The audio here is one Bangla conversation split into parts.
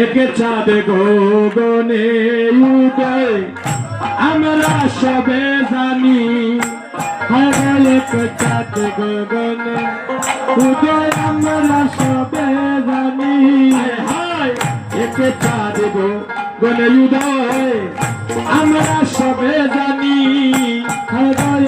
একে চাঁদ গগনে উদয়। আমরা সবে জানি হায় এক চাঁদ গগনে উদয়। আমরা সবে জানি, হায় একে চাঁদ গগনে উদয়। আমরা সবে জানি হায়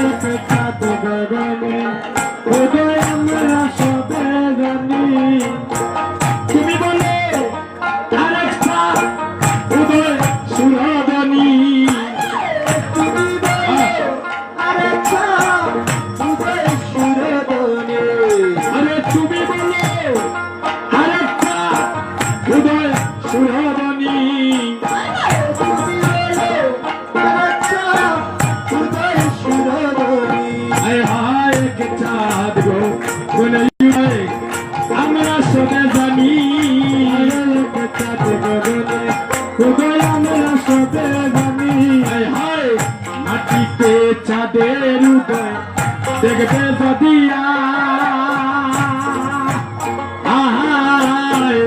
চাঁদের রূপে দেখবে যদি আহায়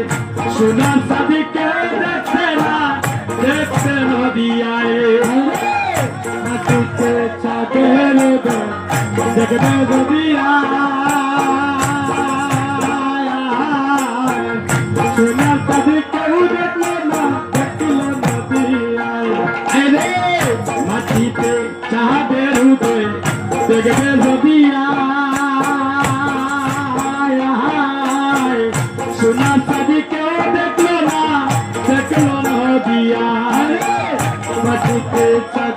সোনার সাদিকে দেখতে না? দেখতে নদিয়ায়। চাঁদের রূপে দেখবে যদি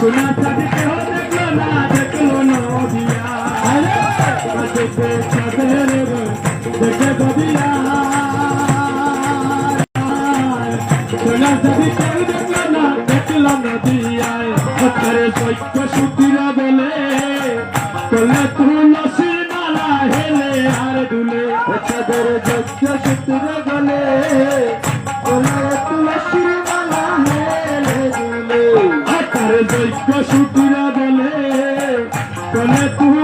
সোনা সাদি কেউ দেখল না দেখল নদী আয় মাটিতে চাঁদের দেখবে যদি আয়। সোনা সাদি কেউ দেখল না দেখল নদী আয়। হতারে সৈক্য সুতিরা বলে করলে তুলসী মালা হেলে আর দুলে। চাঁদের যজ্ঞ সূত্র দৈত্য বলে কলে তুলসীর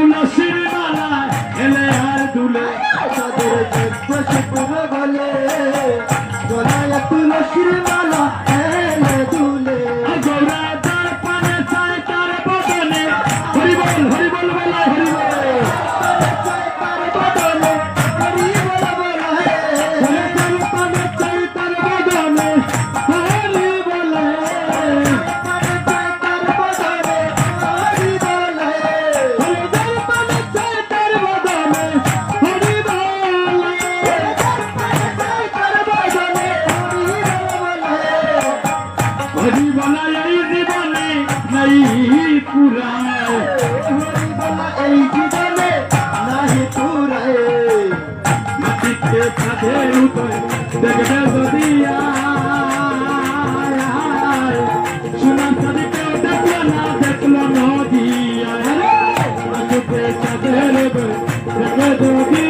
মাটিতে ছাদের উপরে দেখবে যদি। সোনার ছাদে কেউ দেখল না, দেখল নদী। মাটিতে ছাদের উপরে দেখবে যদি।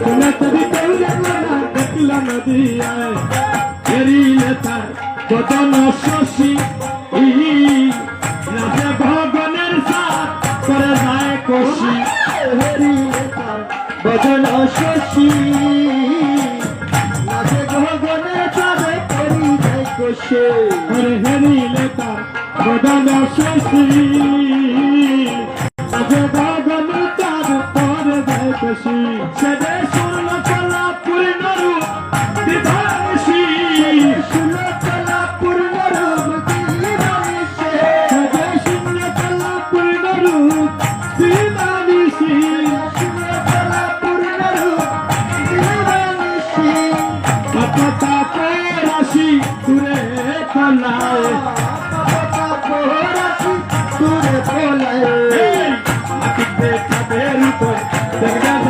সোনার ছাদে কেউ দেখল না, দেখল নদী। এরিলে তার বদন শশী শশী নাচে গগনে চাঁদে করি যাই কোষে। করে হেরিলে তার বদন শশী Big